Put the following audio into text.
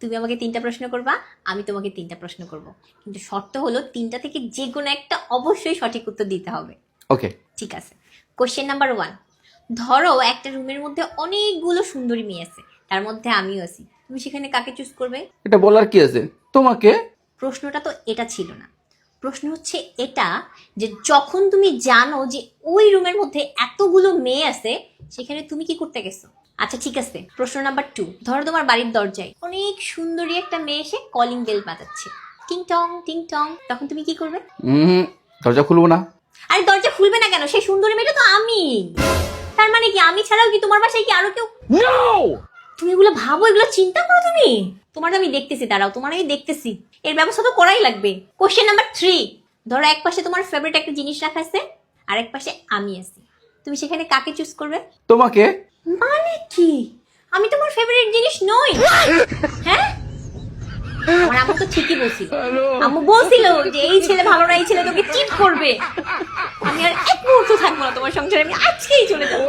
তুমি আমাকে তিনটা প্রশ্ন করবা আমি তোমাকে তিনটা প্রশ্ন করব। কিন্তু শর্ত হলো তিনটা থেকে যে কোনো একটা অবশ্যই সঠিক উত্তর দিতে হবে। ওকে। ঠিক আছে। কোশ্চেন নাম্বার ওয়ান ধরো একটা রুমের মধ্যে অনেকগুলো সুন্দরী মেয়ে আছে তার মধ্যে আমিও আছি তুমি সেখানে কাকে চুজ করবে? এটা বলার কি আছে? তোমাকে? প্রশ্নটা তো এটা ছিল না। প্রশ্ন হচ্ছে এটা যে যখন তুমি জানো যে ওই রুমের মধ্যে এতগুলো মেয়ে আছে সেখানে তুমি কি করতে গেছো? আচ্ছা ঠিক আছে। প্রশ্ন নাম্বার টু ধরো তোমার বাড়ির দরজায় অনেক সুন্দরী একটা মেয়ে এসে কলিং বেল বাজাচ্ছে। টিং টং টিং টং তখন তুমি কি করবে? দরজা খুলবো না। আরে দরজা খুলবে না কেন? সেই সুন্দরী মেয়েটা তো আমি। তার মানে কি আমি ছাড়াও কি তোমার বাসায় কি আরও কেউ? তুমি এগুলো ভাবো এগুলো চিন্তা করো তুমি। তোমার আমি দেখতেছি দাঁড়াও তোমার আমি দেখতেছি। এর ব্যবস্থা তো করাই লাগবে। কোশ্চেন নাম্বার থ্রি ধরো এক পাশে তোমার ফেভারিট একটা জিনিস রাখা আছে আর এক পাশে আমি আছি। তুমি সেখানে কাকে চুজ করবে? তোমাকে? মানে কি? আমি তোমার ফেভারিট জিনিস নই। হ্যাঁ? আমার আম্মু তো ঠিকই বলছিল। আম্মু বলছিল যে এই ছেলে ভালো না এই ছেলে তোকে চিট করবে। আমি আর এক মুহূর্ত থাকব না তোমার সংসারে আমি আজকেই চলে যাব।